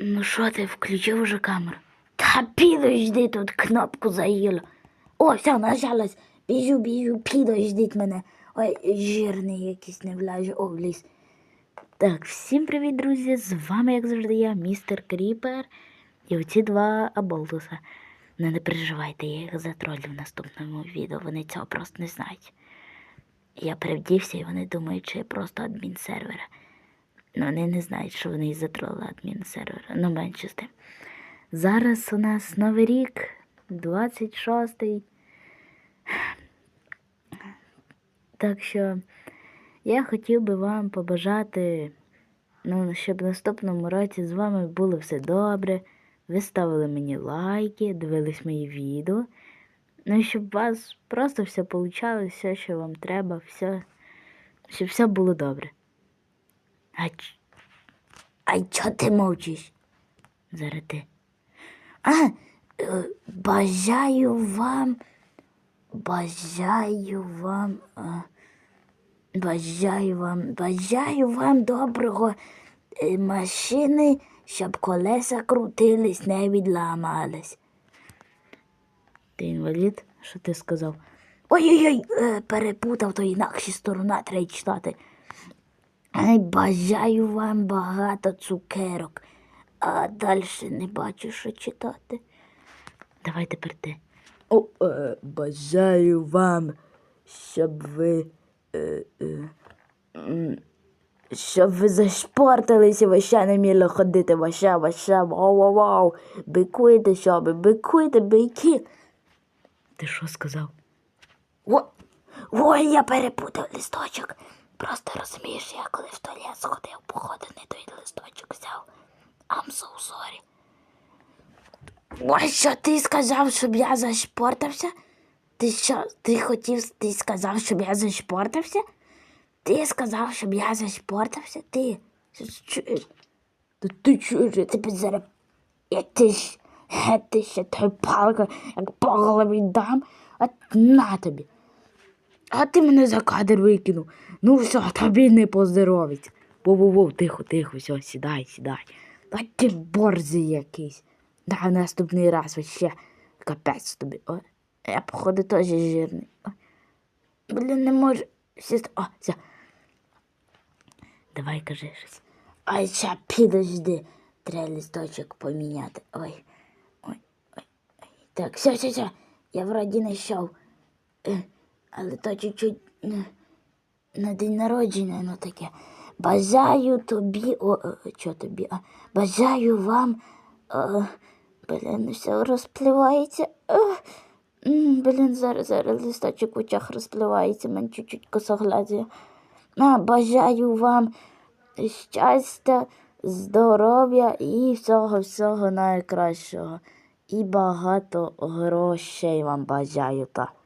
Ну що ти, включив уже камеру? Та підожди тут кнопку заїло. О, все, нажалась. Біжу, біжу, підождіть мене. Ой, жирний якийсь не вляже, о, вліз. Так, всім привіт, друзі! З вами, як завжди, я, містер Кріпер. І оці два аболтуса. Ну, не переживайте, я їх затролю в наступному відео. Вони цього просто не знають. Я привдівся, і вони думають, що я просто адмін сервера. Ну, вони не знають, що вони і затролили адмін сервера. Ну, менше з тим. Зараз у нас новий рік, 26-й. Так що я хотів би вам побажати, ну, щоб в наступному році з вами було все добре. Ви ставили мені лайки, дивились мої відео. Ну, і щоб у вас просто все получалось, все, що вам треба, все, щоб все було добре. А, а чого ти мовчиш? Зараз ти. А, е, бажаю вам, бажаю вам, е, бажаю вам, бажаю вам доброго е, машини, щоб колеса крутились, не відламались. Ти інвалід? Що ти сказав? Ой-ой-ой, перепутав, то інакше сторона треба читати. Ай, бажаю вам багато цукерок, а далі не бачу, що читати. Давай тепер ти. О, е, бажаю вам, щоб ви. Е, е, щоб ви зашпортилися, ви ще не вміли ходити, ваша, ваша, вау, вау, вау. Бикуйте, щоб, бикуйте, бики. Ти що сказав? О, ой, я перепутав листочок. Просто розумієш, я коли в туалет сходив, походу не той листочок взяв. I'm so sorry. Ой, що ти сказав, щоб я зашпортався? Ти що, ти хотів, ти сказав, щоб я зашпортався? Ти сказав, щоб я зашпортався? Ти? Та ти чуєш, я тебе зараз. Я ти ж, ти ще той палка, як по голові дам, а на тобі. А ти мене за кадр викинув. Ну все, тобі не поздоровиться. Воу-воу-воу, тихо, тихо, все, сідай, сідай. Та ти борзий якийсь. Да, наступний раз вообще капець тобі. О, я, походу, теж жирний. О, блін, не можу. Сіст... О, все. Давай кажи щось. Ай, ща, підожди. Треба листочок поміняти. Ой, ой, ой. Так, все, все, все. Я вроді знайшов. Е, але то чуть-чуть е, на день народження, ну таке. Бажаю тобі, о, о, що тобі, а, бажаю вам, о, блін, все розпливається. О, м, блін, зараз, зараз листочок в очах розпливається, мене чуть-чуть косоглядає. А, бажаю вам щастя, здоров'я і всього-всього найкращого. І багато грошей вам бажаю. так.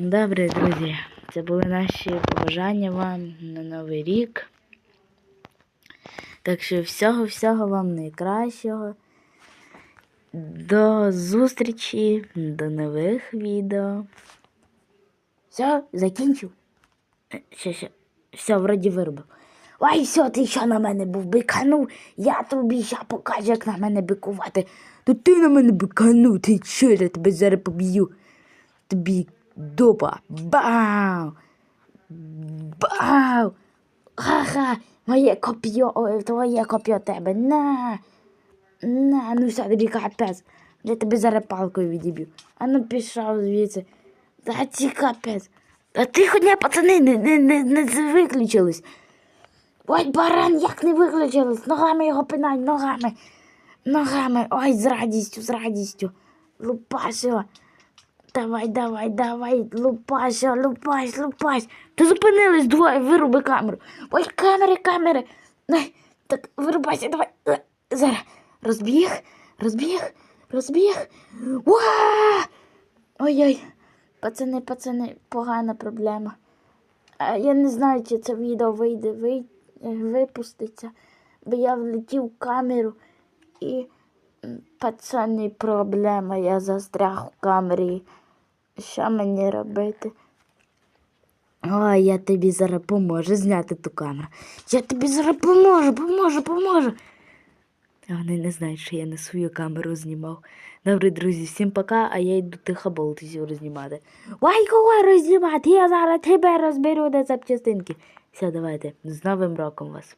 Добре, друзі, це були наші побажання вам на Новий рік. Так що всього-всього вам найкращого. До зустрічі, до нових відео. Все, закінчив. Ще, ще. Все, вроді виробив. Ой, все, ти що на мене був биканув, я тобі ще покажу, як на мене бикувати. То ти на мене биканув, ти що, я тебе зараз поб'ю. Тобі дупа. Бау! Бау! Ха-ха! Моє коп'є, ой, твоє коп'є тебе. На! На, ну все, тобі капець. Я тебе зараз палкою відіб'ю. А ну пішов звідси. Та ці капець. Та тихо, ні, пацани, не, не, не, не виключились. Ой, баран, як не виключились. Ногами його пинай, ногами. Ногами. Ой, з радістю, з радістю. Лупаш. Давай, давай, давай, лупаш, його, лупаш, лупаш. Та зупинились двоє, вируби камеру. Ой, камери, камери. Ай, Так, вирубайся, давай. Е, Зараз. Розбіг, розбіг, розбіг. Ой-ой. Пацани, пацани, погана проблема. Я не знаю, чи це відео вийде, вий... е, випуститься, бо я влетів в камеру і пацани, проблема. Я застряг в камері. Що мені робити? Ой, я тобі зараз поможу зняти ту камеру. Я тобі зараз поможу, поможу, поможу. А вони не знають, що я на свою камеру знімав. Добре, друзі, всім пока, а я йду тихо болтисів рознімати. Ой, кого рознімати? Я зараз тебе розберу на запчастинки. Все, давайте, з Новим роком вас.